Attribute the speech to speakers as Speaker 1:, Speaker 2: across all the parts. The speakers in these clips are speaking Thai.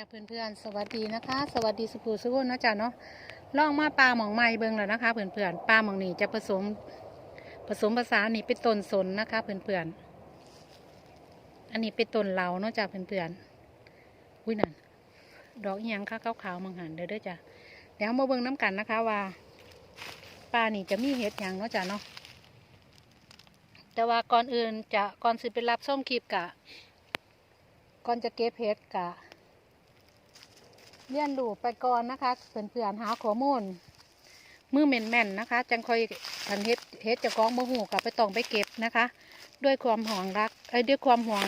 Speaker 1: จ้าเพื่อนๆ สวัสดีนะคะ สวัสดีสุภูสุขุนนะจ๊ะเนาะล่องมาปลาหมองไม้เบิ่งแล้วนะคะเพื่อนๆปลาหมองนี่จะผสมผสมภาษานนี่เป็นต้นสนนะคะเพื่อนๆอันนี้เป็นต้นเหลาเนาะจ้ะเพื่อนๆอุ้ยนั่นดอกอิหยังค่ะขาวๆมังหันเด้อเด้อจ้ะเดี๋ยวมาเบิ่งน้ำกันนะคะว่าปลานี่จะมีเห็ดยังเนาะจ้ะเนาะแต่ว่าก่อนอื่นจะก่อนสิไปรับส้มคลิปกะก่อนจะเก็บเห็ดกะ เรียนรู้ไปก่อนนะคะเพื่อนๆหาข้อมูลมือแม่นๆนะคะ จังคอยอันเฮ็ดเฮ็ดจะกองมะหูกับไปต้องไปเก็บนะคะ ด้วยความห่วงรักเอ้ยด้วยความห่วง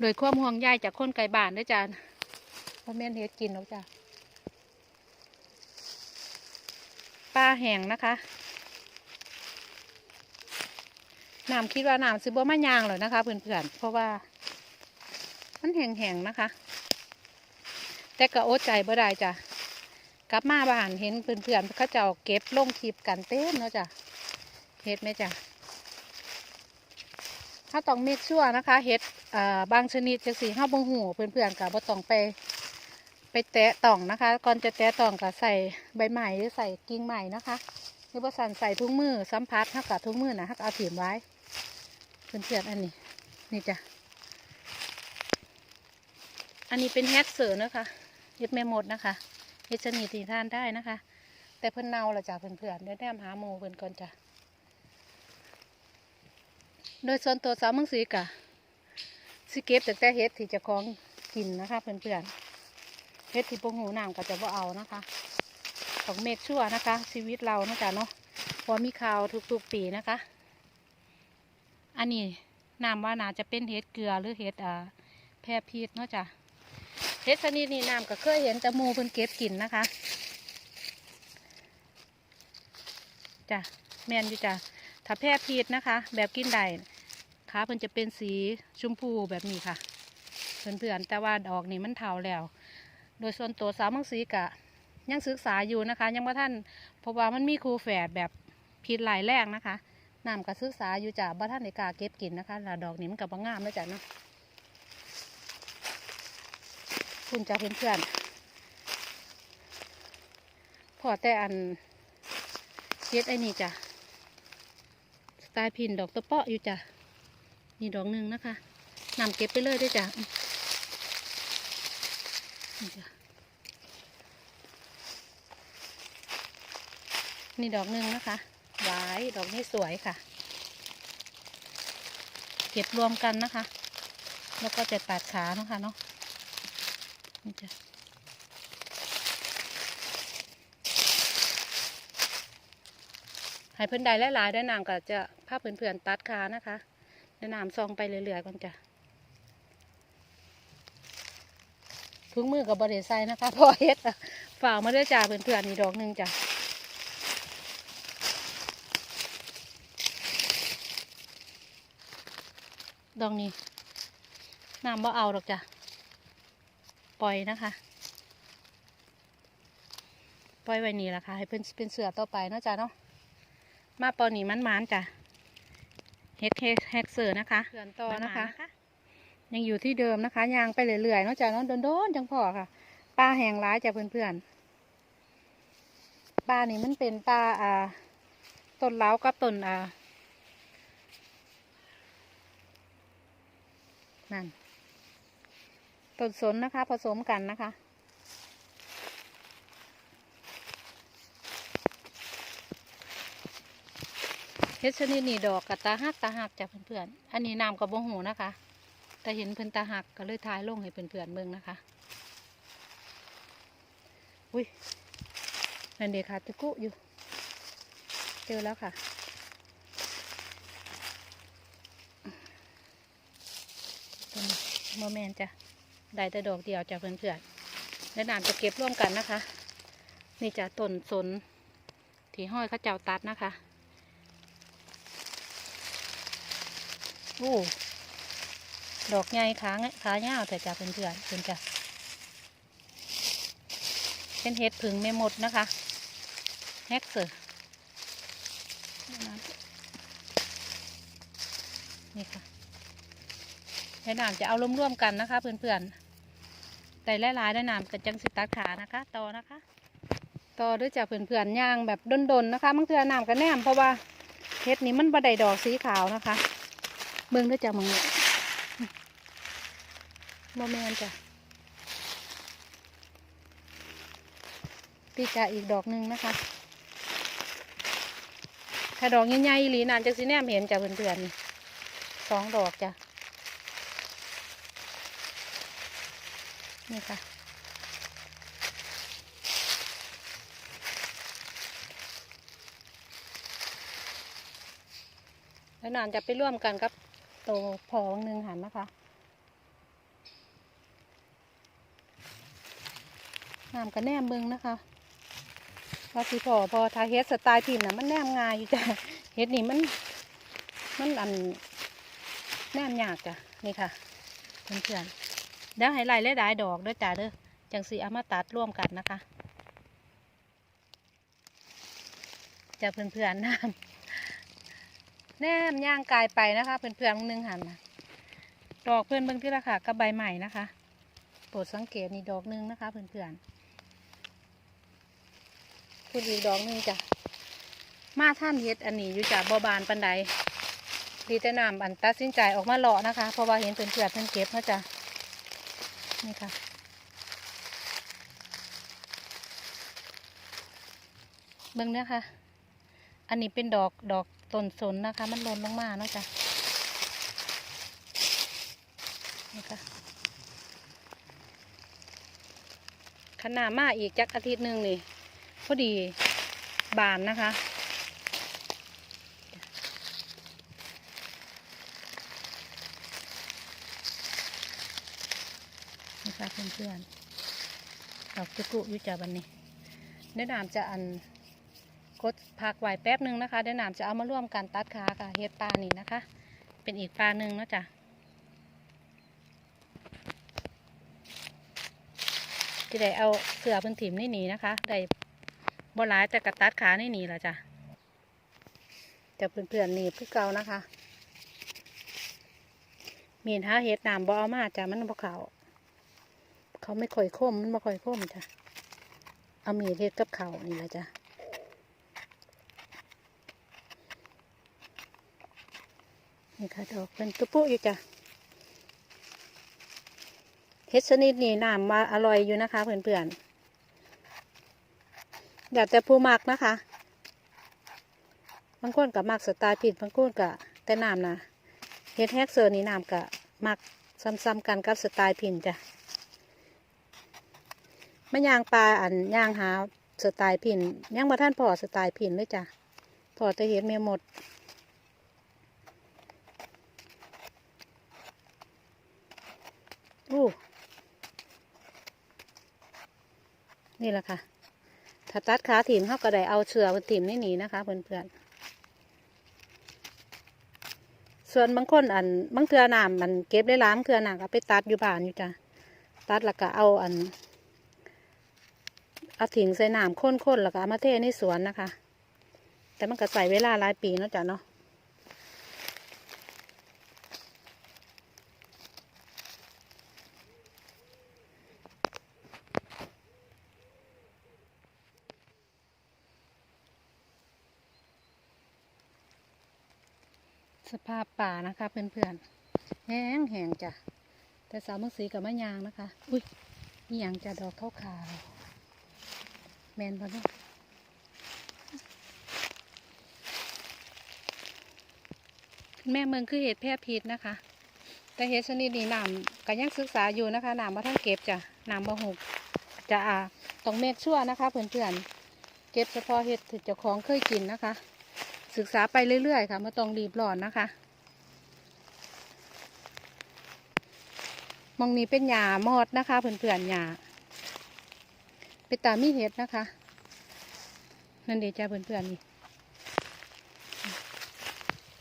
Speaker 1: โดยความห่วงใยจากคนไกลบ้านด้วยจ้ะเพราะแม่นเฮ็ดกินแล้วจ้ะปลาแห้งนะคะน้ำคิดว่าน้ำซื้อบ่มายางเลยนะคะเพื่อนๆเพราะว่า มันแห้งๆนะคะ แต่ก็อดใจบ่ได้จ้ะกลับมาบ้านเห็นเพื่อนๆเขาเจ้าเก็บลงคลิปกันเต้นเนาะจ้ะเห็ดไหมจ้ะถ้าต้องเมกชั่วนะคะเห็ดอ่าบางชนิดจังสีห้าบงหูเพื่อนๆกับบ่ต้องไปไปแตะต่องนะคะ ก่อนจะแตะต่องก็ใส่ใบใหม่หรือใส่กิ่งใหม่นะคะหรือว่าสั่นใส่ถุงมือสัมผัสเท่ากับถุงมือนะฮักเอาถิ่มไว้เพื่อนๆอันนี้นี่จ้ะอันนี้เป็นแฮกเสือนะคะ ฮ็ดแม่หมดนะคะเฮ็ดชนิดที่ทานได้นะคะ แต่เพิ่อนเน่าละจ้ะเพื่อนๆเดี๋ยวแนมหาหมูเพิ่อนก่อนจ้ะโดยส่วนตัวสาวมังสีกะสิเก็บแต่แต่เฮ็ดที่จะคล้องกินนะคะเพื่อนๆเฮ็ดที่ปงหูน้ำก็จะบ่เอานะคะต้องเมกชั่วนะคะ ชีวิตเราเนาะจ้ะเนาะพอมีข่าวทุกๆปีนะคะ อันนี้น้ำว่าน่าจะเป็นเฮ็ดเกลือหรือเฮ็ดอ่าแพร่พิษเนาะจ้ะ เห็ดชนิดนี้น้ำก็เคยเห็นแต่มูเพิ่นเก็บกินนะคะจ้ะแมนอยู่จ้ะถ้าแพร่พิษนะคะ แบบกินได้ขาเพิ่นจะเป็นสีชมพูแบบนี้ค่ะเพื่อนๆแต่ว่าดอกนี่มันเทาแล้ว โดยส่วนตัวสาวมังสีกะ ยังศึกษาอยู่นะคะ ยังว่าท่านเพราะว่ามันมีครูแฝดแบบพิษหลายแรงนะคะน้ำก็ศึกษาอยู่จ้ะบ่ท่านในกาเก็บกินนะคะแล้วดอกนี้มันกับบงามแล้วจ้ะเนาะ คุณจะเพื่อนๆพอแต่อันเฮ็ดไอ้นี่จ้ะสไตล์พินดอกตะเปาะอยู่จ้ะนี่ดอกหนึ่งนะคะนำเก็บไปเลยด้วยจ้ะนี่จ้ะนี่ดอกหนึ่งนะคะหวายดอกนี้สวยค่ะ เก็บรวมกันนะคะ แล้วก็จะตัดขาเนาะคะเนาะ นี่จ้ะให้เพื่อนใดหลายๆได้นางก็จะภาพเพื่อนๆตัดขานะคะได้นำซองไปเรื่อยๆก่อนจ้ะถุงมือกับบริษัทนะคะพอเฮ็ดอะฝ่ากมาด้วยจ้าเพื่อนๆนี่ดอกหนึ่งจ้ะดอกนี้น้ำบ่เอาหรอกจ้ะ ปล่อยนะคะ ปล่อยไว้นี่แหละค่ะ ให้เป็นเป็นเสือต่อไปเนาะจ๊ะเนาะ มาปอนี่มันมันๆจ้ะเฮ็ดเฮ็ดแฮกเสือนะคะเสือนต่อนะคะ ยังอยู่ที่เดิมนะคะยางไปเรื่อยๆเนาะจ๊ะเนาะโดนๆจังพอค่ะ ปลาแห้งร้ายจ้ะเพื่อนๆ ปลานี่มันเป็นปลาอ่าต้นเล้ากับต้นอ่านั่น ต้นสนนะคะ ผสมกันนะคะ เฮ็ดชนิดนี้ดอกกับตาหักตาหักจากเพื่อนๆ อันนี้น้ำกับบงหูนะคะ แต่เห็นเพิ่นตาหักก็เลยทายลงให้เพื่อนๆเบิ่งนะคะ อุ้ยนั่นเด็กค่ะตะกุอยู่ เจอแล้วค่ะต้นโมเมนจ้ะ ได้แต่ดอกเดียวจากเพื่อนๆและนานจะเก็บร่วมกันนะคะ นี่จะต้นสนที่ห้อยข้าเจ้าตัดนะคะโอ้ดอกใหญ่ขาเงขาเงาแต่จะเพื่อนๆเพื่อนจ้ะเป็นเห็ดผึ่งไม่หมดนะคะแฮกเซอร์นี่ค่ะให้น้ำจะเอาร่วมๆกันนะคะเพื่อน แต่หลายๆได้น้ำกับจังสิตัดขานะคะ ต่อนะคะ ต่อด้วยจากเพื่อนๆย่างแบบดนๆนะคะบางเทื่อน้ำกันแนมเพราะว่าเฮ็ดนี้มันบะไดดอกสีขาวนะคะ เบิ่งด้วยจากมึงเนี่ยโมเมนจ้ะปีกาอีกดอกหนึ่งนะคะ ถ้าดอกใหญ่ๆหลีนานจากสีแนมเห็นจ้ะเพื่อนๆสองดอกจ้ะ นี่ค่ะ แล้วนานจะไปร่วมกันกับโตพองหนึ่งหันนะคะน้ำกระแนมเบิงนะคะว่าสิพอพอทาเฮ็ดสไตล์พิมพ์นะมันแนมง่ายอยู่จ้ะเฮ็ดนี่มันมันอันแนมยากจ้ะนี่ค่ะเพื่อนๆ เดี๋ยวให้ไล่และดายดอกด้วยจ้ะเด้อจังสีเอามาตัดร่วมกันนะคะจะเพื่อนๆน้ำแนมย่างกายไปนะคะเพื่อนๆนึงหันนะดอกเพื่อนเบิ่งที่ละค่ะกับใบใหม่นะคะโปรดสังเกตนี่ดอกหนึงนะคะเพื่อนๆพูดอีกดอกหนึงจ้ะมาท่านเฮ็ดอันนี้อยู่จากบอบานปันไดดีแต่นำอันตัดสินใจออกมาเลาะนะคะ เพราะว่าเห็นเพื่อนเพื่อนเพื่อนเก็บนะจ๊ะ นี่ค่ะ เบิ่งนะคะ อันนี้เป็นดอกดอกต้นสนนะคะ มันหล่นลงมาเนาะจ้ะนี่ค่ะขนาดมาอีกจักอาทิตย์หนึ่งนี่พอดีบานนะคะ นี่ค่ะเพื่อนๆดอกจุกุยู่จ้ะวันนี้เดี๋ยวน้ำจะอันกดพักไว้แป๊บหนึ่งนะคะเดี๋ยวน้ำจะเอามาร่วมกันตัดขาค่ะเฮ็ดปลานี่นะคะ เป็นอีกปลาหนึ่งนะจ้ะที่ได้เอาเสือพื้นถิ่มนี่หนีนะคะได้บ่หลายแต่กระตัดขานี่หนีแล้วจ้ะจะเพื่อนๆหนีบคือเก่านะคะมีนหาเฮ็ดน้ำบ่เอามาจ้ะมันบ่เขา เขาไม่ค่อยคมมันบ่ค่อยคมจ้ะเอามีเฮ็ดกับเขานี่แหละจ้ะนี่ค่ะดอกเป็นตุ๊ปุอยู่จ้ะเฮ็ดชนิดนี้น้ำมาอร่อยอยู่นะคะเพื่อนๆอยากแต่ผู้มักนะคะบางคนกับมักสไตล์ผิดบางคนกับแต่น้ำนะเฮ็ดแฮกเซอร์นี่น้ำกับมักซ้ำๆกันกับสไตล์ผินจ้ะ ม่ย่างปลาอันย่างหาสไตล์ผินย่างมาท่านพอสไตล์ผินเลยจ้ะพอจะเห็นเมียหมด อู้นี่แหละค่ะ ถ้าตัดขาถิ่มเขาก็ได้เอาเชือกถิ่มนี่หนีนะคะเพื่อนๆ ส่วนบางคนอันบางเทือน้ำมันเก็บได้ล้างเทือหนักเอาไปตัดอยู่บ้านอยู่จ้ะ ตัดแล้วก็เอาอัน เอาถิงใส่น้ำข้นๆแล้วก็เอามาเทในสวนนะคะ แต่มันก็ใส่เวลาหลายปีเนาะจ้ะเนาะสภาพป่านะคะเพื่อนๆแห้งแห้งจ้ะ แต่สาวมังสีกับมะยางนะคะ อุ้ยนี่ยังจะดอกขาวขาวๆ แมนพอเนาะแม่เมืองคือเห็ดแพร่พิษนะคะ แต่เห็ดชนิดนี้หน้ำก็ยังศึกษาอยู่นะคะหน้ำมาทั้งเก็บจ้ะน้ำบ่หกจะอ่าต้องเมกชั่วนะคะเพื่อนๆเก็บเฉพาะเห็ดที่เจ้าของเคยกินนะคะ ศึกษาไปเรื่อยๆค่ะไม่ต้องรีบร้อนนะคะมองนี้เป็นหญ้ามอดนะคะเพื่อนๆหญ้า เป็นตามีเห็ดนะคะ นั่นเดี๋ยวจ้าเพื่อนๆนี่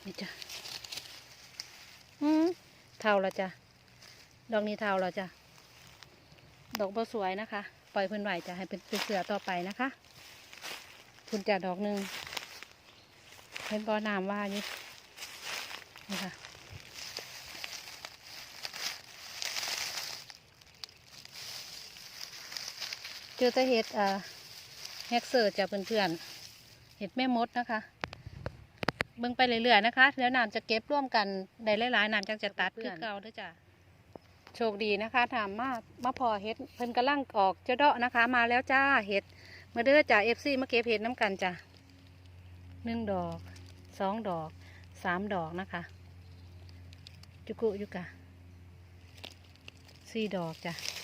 Speaker 1: นี่จ้ะอืมเท่าละจ้ะดอกนี้เท่าละจ้ะดอกบัวสวยนะคะ ปล่อยเพื่อนไหวจะให้เป็นเสือต่อไปนะคะคุณจ่าดอกหนึ่งเป็นบ่อน้ำว่าอยู่นี่ค่ะ จอแต่เห็ดอ่าแฮกเซอร์จ้ะเพื่อนๆเห็ดแม่มดนะคะ เบิ่งไปเรื่อยๆนะคะเดี๋ยวน้ำจะเก็บร่วมกันได้หลายๆน้ำจังจะตัดคือเก่าเด้วยจ้ะโชคดีนะคะถามมามาพอเห็ดเพิ่นกำลังออกเจ้าเดาะนะคะ มาแล้วจ้าเห็ดมาเด้อจ้าเอฟซีมาเก็บเห็ดน้ำกันจ้ะหนึ่งดอกสองดอกสามดอกนะคะ จุกุยุกะสี่ดอกจ้ะ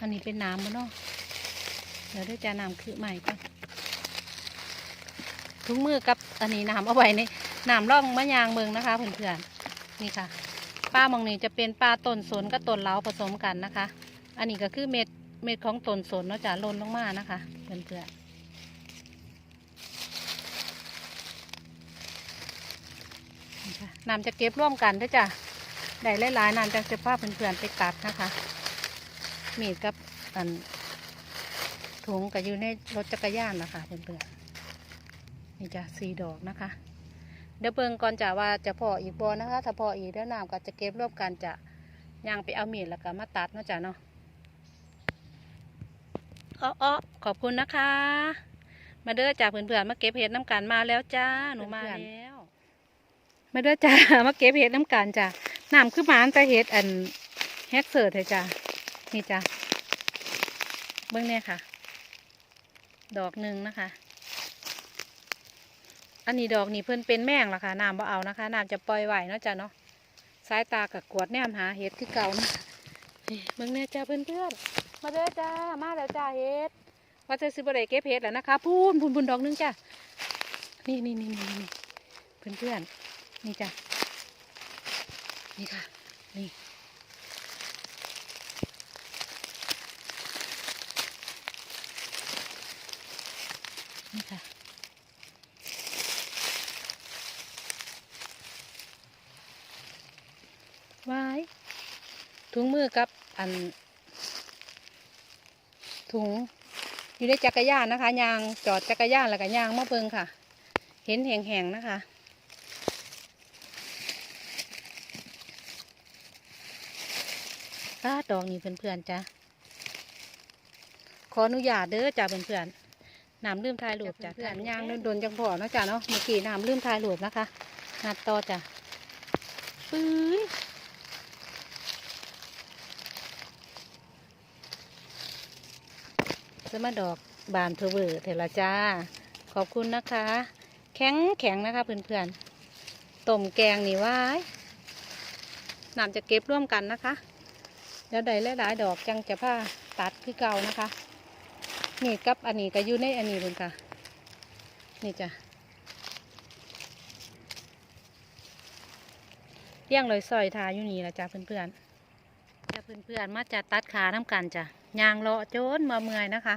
Speaker 1: อันนี้เป็นน้ำมันเนาะเดี๋ยวเด้อจ้าน้ำคือใหม่ก่อนถุงมือกับอันนี้น้ำเอาไว้ในน้ำร่องมะยางเมืองนะคะเพื่อนๆนี่ค่ะป้ามองนี้จะเป็นปลาต้นสนกับต้นเล้าผสมกันนะคะ อันนี้ก็คือเม็ดเม็ดของต้นสนเนาะจะล่นลงมานะคะเพื่อนๆนี่ค่ะน้ำจะเก็บร่วมกันด้วยจ้ะได้หลายๆน้ำจะจะพาเพื่อนๆไปตัดนะคะ มีดกับอันถุงก็อยู่ในรถจักรยานนะคะเพื่อนๆนี่จะสี่ดอกนะคะ เดี๋ยวเบิ่งก่อนจะว่าจะพออีกบอนะคะ ถ้าพออีกเดี๋ยวน้ำก็จะเก็บรวบกันจะย่างไปเอามีดแล้วก็มาตัดเนาะจ้ะเนาะอ้ออ้อขอบคุณนะคะ มาเด้อจ้าเพื่อนๆมาเก็บเห็ดน้ำกันมาแล้วจ้าหนูมาแล้วมาเด้อจ้ามาเก็บเห็ดน้ำกันจ้ะน้ำคือหมานแต่เห็ดอันแฮกเสิร์ตเลยจ้ะ นี่จ้ะเบิ่งเนี่ยค่ะ ดอกหนึ่งนะคะ อันนี้ดอกนี่เพิ่อนเป็นแม่งล่ะค่ะน้ำบ่เอานะคะน้ำจะปล่อยไหวเนาะจ้ะเนาะสายตากับกวดแนมหาเห็ดคือเก่านะเบิ่งแน่จ้าเพื่อนเพื่อนมาเด้อจ้ามาแล้วจ้าเห็ดว่าจะซื้อบ่ได้เก็บเห็ดแล้วนะคะพูนพูนพูนดอกหนึงจ้านี่นี่นี่นี่เพื่อนเพื่อนนี่จ้านี่ค่ะ นี่ นี่ค่ะ ไว้ถุงมือกับอัน ถุง อยู่ในจักรยานนะคะยางจอดจักรยานแล้วก็ยางมะเบิงค่ะ เห็นแห้งๆนะคะป้าดอกนี่เพื่อนๆจ้ะขออนุญาตเด้อจ้าเพื่อนๆ น้ำลืมทายหลวบจ้ะน้ำยางโดนๆจังพอเนาะจ้ะเนาะเมื่อกี้น้ำลืมทายหลวบนะคะนัดต่อจ้ะปื้ยจะมาดอกบานเพอเวอร์เถละจ้า ขอบคุณนะคะ แข็งแข็งนะคะเพื่อนๆต้มแกงนี่ไว้น้ำจะเก็บร่วมกันนะคะ เดี๋ยวใดหลายๆดอกจังจะผ้าตัดคือเก่านะคะ นี่กับอันนี้ก็อยู่ในอันนี้เลยค่ะ นี่จ้ะเลี้ยงเลยซอยทาอยู่นี่ละจ้าเพื่อนๆจะเพื่อนๆมาจัดตัดขาน้ำกันจ้ะยางเลาะโจนมาเมื่อยนะคะ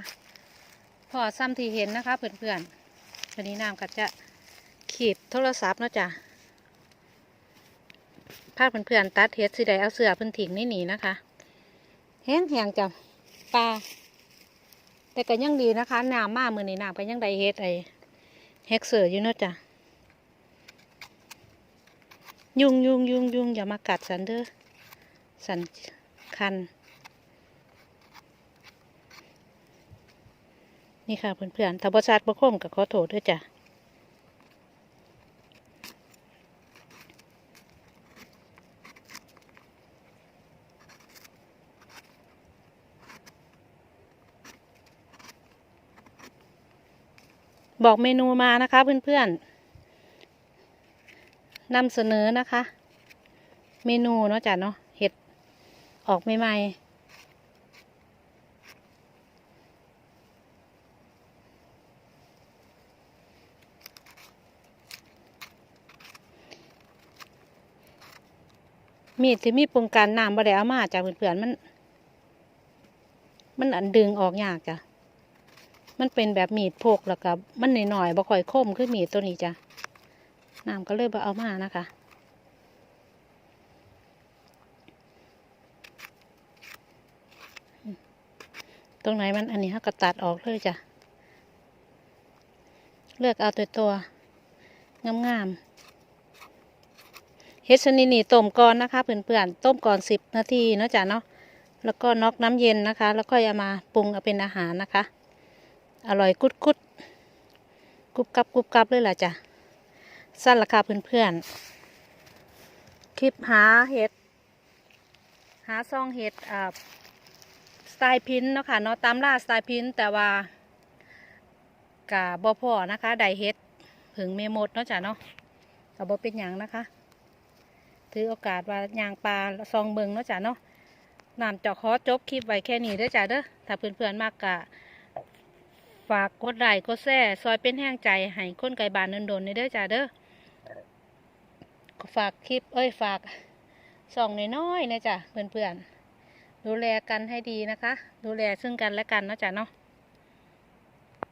Speaker 1: พอซ้ำที่เห็นนะคะเพื่อนๆวันนี้น้ำก็จะขีบโทรศัพท์นาะจ้ะพาพเพื่อนๆตัดเฮ็ดสิได้เอาเสือเพื้นถิ่งนี่หนีนะคะ แห้งแหงจ้ะปลา แต่ก็ยังดีนะคะน้ำมามือนี้น้ำก็ยังได้เฮ็ดไอแฮกเสืออยู่เนาะจ้ะยุงยุงยุงยุงอย่ามากัดสันเด้อสันคัน นี่ค่ะเพื่อนๆถ้าบริษัทบกคมกับขอโทษด้วยจ้ะ บอกเมนูมานะคะเพื่อนๆนำเสนอนะคะ เมนูเนาะจ้ะเนาะเห็ดออกใหม่ๆมีดที่มีปรุงการน้ำบ่ได้เอามาจากเพื่อนๆมัน มันอันดึงออกยากจ้ะ มันเป็นแบบมีดพกแล้วก็มันหน่อยๆบ่ค่อยคมคือมีดตัวนี้จ้ะน้ำก็เลยบ่เอามานะคะตรงไหนมันอันนี้ฮะก็ตัดออกเลยจ้ะ เลือกเอาตัวตัวงามๆ เฮชนินีต้มก่อนนะคะเพื่อนๆ ต้มก่อนสิบนาทีเนาะจ้ะเนาะ แล้วก็น็อกน้ำเย็นนะคะ แล้วก็เอามาปรุงเอาเป็นอาหารนะคะ อร่อยกุดกุดกรุบกรับกรุบกรับเลยล่ะจ้ะ สั้นราคาเพื่อนๆ คลิปหาเห็ด หาซองเห็ดอ่าสไตล์พินเนาะค่ะเนาะตามล่าสไตล์พินแต่ว่ากะบ่พ่อนะคะได้เห็ดผึ่งเมมดเนาะจ้ะเนาะก็บ่เป็นหยังนะคะ ถือโอกาสว่ายางปลาซองเบิงเนาะจ้ะเนาะนำเจาะขอจบคลิปไว้แค่นี้เด้อจ้ะเด้อถ้าเพื่อนๆมากกะ ฝากกดไลค์กดแชร์ซอยเป็นแห้งใจให้คนไก่บานนโดนๆในเด้อจ้าเด้อฝากคลิป เอ้ยฝากส่องน้อยๆนะจ้ะเพื่อนๆดูแลกันให้ดีนะคะ ดูแลซึ่งกันและกันนะจ้ะเนาะ